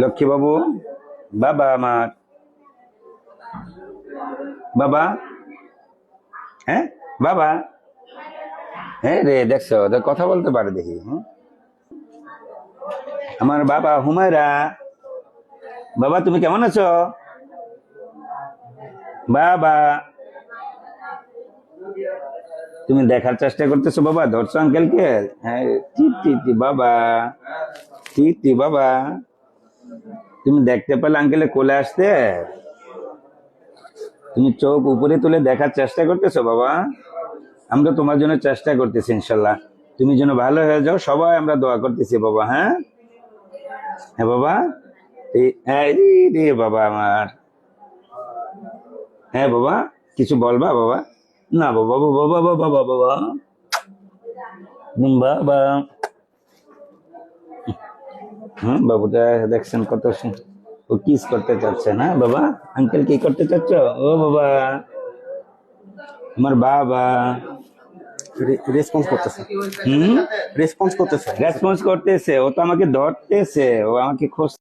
লক্ষ্মী বাবু বাবা আমার। বাবা? হ্যাঁ? বাবা? হ্যাঁ রে, দেখছ কথা বলতে পারে দেখি হ্যাঁ? আমার বাবা হুমায়রা। বাবা, তুমি কেমন আছো? বাবা। তুমি দেখার চেষ্টা করতেছো, বাবা, ধরছো আঙ্কেলকে হ্যাঁ ঠিক বাবা। ঠিক বাবা। তুমি দেখতে পেলে আঙ্কেলে কোলে আসতে। তুমি চোখ উপরে তুলে দেখার চেষ্টা করতেছো বাবা। আমরা তোমার জন্য চেষ্টা করতেছি ইনশাল্লাহ। তুমি যেন ভালো হয়ে যাও, সবাই আমরা দোয়া করতেছি বাবা হ্যাঁ? হ্যাঁ বাবা? রে বাবা আমার। হ্যাঁ বাবা, কিছু বলবা বাবা? না বাবা বাবা বাবা বাবা বাবা। বাবা। হ্যাঁ বাবুটা দেখছেন কত সু- ও কিস করতে চাচ্ছে না বাবা আঙ্কেল কি করতে চাচ্ছ ও বাবা আমার বাবা রেসপন্স করতেছে হুম রেসপন্স করতেছে রেসপন্স করতেছে ও তো আমাকে ধরতেছে ও আমাকে খোঁজ